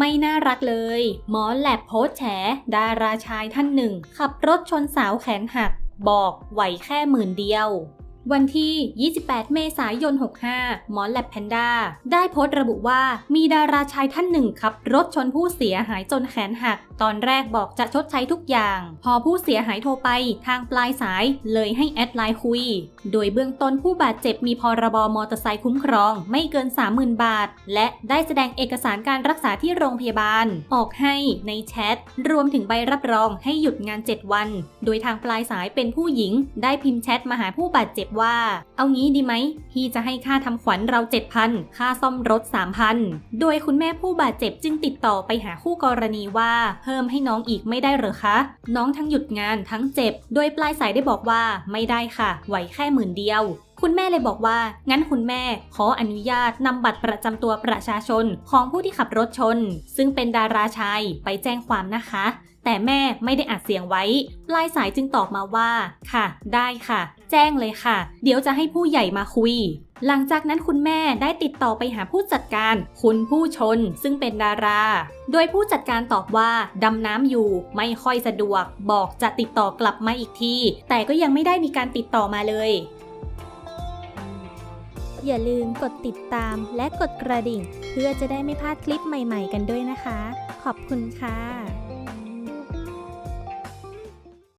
ไม่น่ารักเลย หมอแลบโพสแฉ ดาราชายท่านหนึ่ง ขับรถชนสาวแขนหัก บอกไหวแค่หมื่นเดียว วันที่ 28 เมษายน 65 หมอแลบแพนด้าได้โพสต์ระบุว่ามีดาราชายท่านหนึ่งขับรถชนผู้เสียหายจนแขนหัก ตอนแรกบอกจะชดใช้ทุกอย่าง พอผู้เสียหายโทรไปทางปลายสายเลยให้แอดไลน์คุย โดยเบื้องต้นผู้บาดเจ็บมีพรบมอเตอร์ไซค์คุ้มครองไม่เกิน 30,000 บาท และได้แสดงเอกสารการรักษาที่โรงพยาบาล ออกให้ในแชทรวมถึงใบรับรองให้หยุดงาน 7 วัน โดยทางปลายสายเป็นผู้หญิง ได้พิมพ์แชทมาหาผู้บาดเจ็บว่า เอางี้ดีไหมพี่จะให้ค่าทำขวัญเรา 7,000 ค่าซ่อมรถ 3,000 โดยคุณแม่ผู้บาดเจ็บจึงติดต่อไปหาคู่กรณีว่าเพิ่มให้น้องอีกไม่ได้หรอคะ น้องทั้งหยุดงานทั้งเจ็บ โดยปลายสายได้บอกว่าไม่ได้ค่ะไหวแค่หมื่นเดียวคุณแม่เลยบอกว่า งั้นคุณแม่ขออนุญาตนำบัตรประจำตัวประชาชนของผู้ที่ขับรถชน ซึ่งเป็นดาราชายไปแจ้งความนะคะ แต่แม่ไม่ได้อัดเสียงไว้ปลายสายจึงตอบมาว่า ค่ะ ได้ค่ะ แจ้งเลยค่ะ เดี๋ยวจะให้ผู้ใหญ่มาคุย หลังจากนั้นคุณแม่ได้ติดต่อไปหาผู้จัดการ คุณผู้ชนซึ่งเป็นดารา โดยผู้จัดการตอบว่าดำน้ำอยู่ไม่ค่อยสะดวก บอกจะติดต่อกลับมาอีกที แต่ก็ยังไม่ได้มีการติดต่อมาเลยอย่าลืมกดติดตามและกดกระดิ่ง เพื่อจะได้ไม่พลาดคลิปใหม่ๆกันด้วยนะคะ ขอบคุณค่ะ